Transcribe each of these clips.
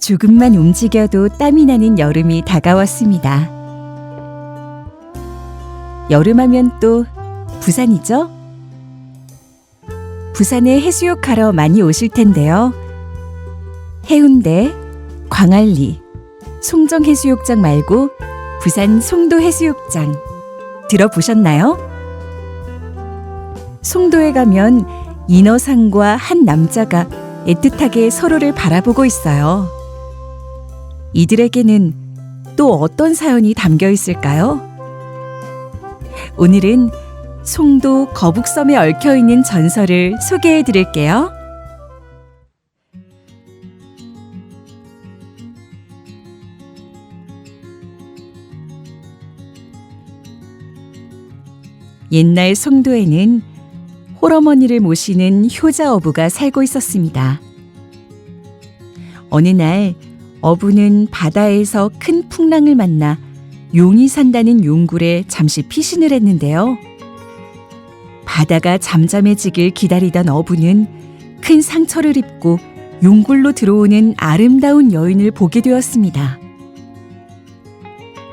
조금만 움직여도 땀이 나는 여름이 다가왔습니다. 여름하면 또 부산이죠? 부산에 해수욕 하러 많이 오실 텐데요. 해운대, 광안리, 송정 해수욕장 말고 부산 송도 해수욕장 들어보셨나요? 송도에 가면 인어상과 한 남자가 애틋하게 서로를 바라보고 있어요. 이들에게는 또 어떤 사연이 담겨 있을까요? 오늘은 송도 거북섬에 얽혀 있는 전설을 소개해 드릴게요. 옛날 송도에는 홀어머니를 모시는 효자 어부가 살고 있었습니다. 어느 날 어부는 바다에서 큰 풍랑을 만나 용이 산다는 용굴에 잠시 피신을 했는데요. 바다가 잠잠해지길 기다리던 어부는 큰 상처를 입고 용굴로 들어오는 아름다운 여인을 보게 되었습니다.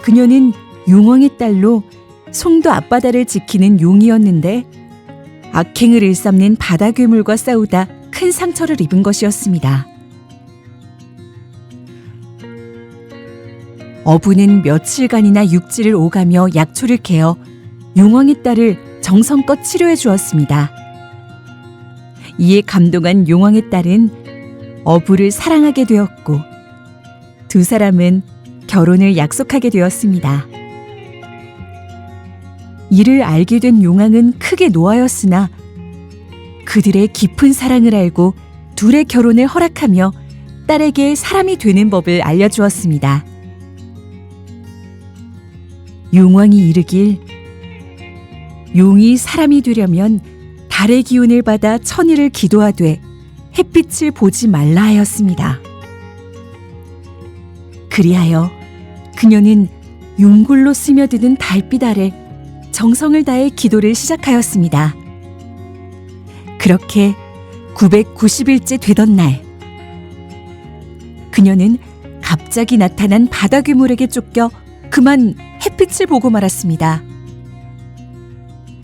그녀는 용왕의 딸로 송도 앞바다를 지키는 용이었는데 악행을 일삼는 바다 괴물과 싸우다 큰 상처를 입은 것이었습니다. 어부는 며칠간이나 육지를 오가며 약초를 개어 용왕의 딸을 정성껏 치료해 주었습니다. 이에 감동한 용왕의 딸은 어부를 사랑하게 되었고 두 사람은 결혼을 약속하게 되었습니다. 이를 알게 된 용왕은 크게 노하였으나 그들의 깊은 사랑을 알고 둘의 결혼을 허락하며 딸에게 사람이 되는 법을 알려주었습니다. 용왕이 이르길 용이 사람이 되려면 달의 기운을 받아 천일을 기도하되 햇빛을 보지 말라 하였습니다. 그리하여 그녀는 용굴로 스며드는 달빛 아래 정성을 다해 기도를 시작하였습니다. 그렇게 990일째 되던 날, 그녀는 갑자기 나타난 바다 괴물에게 쫓겨 그만 햇빛을 보고 말았습니다.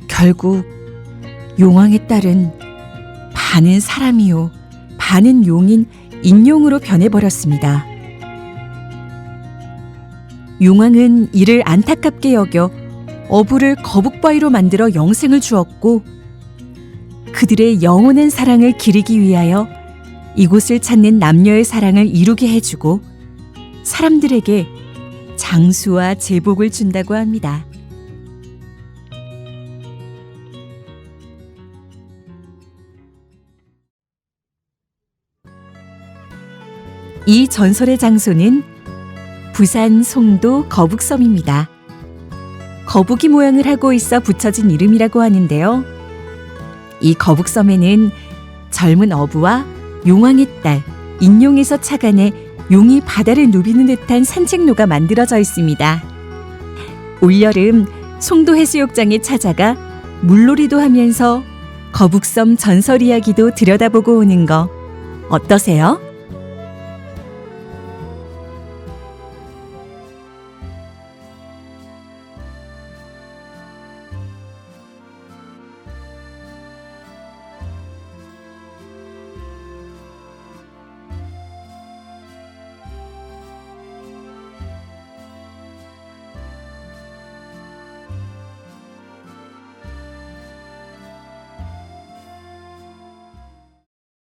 결국 용왕의 딸은 반은 사람이요, 반은 용인 인용으로 변해버렸습니다. 용왕은 이를 안타깝게 여겨 어부를 거북바위로 만들어 영생을 주었고 그들의 영원한 사랑을 기리기 위하여 이곳을 찾는 남녀의 사랑을 이루게 해주고 사람들에게 장수와 제복을 준다고 합니다. 이 전설의 장소는 부산 송도 거북섬입니다. 거북이 모양을 하고 있어 붙여진 이름이라고 하는데요. 이 거북섬에는 젊은 어부와 용왕의 딸 인용에서 차관해 용이 바다를 누비는 듯한 산책로가 만들어져 있습니다. 올여름 송도 해수욕장에 찾아가 물놀이도 하면서 거북섬 전설 이야기도 들여다보고 오는 거 어떠세요?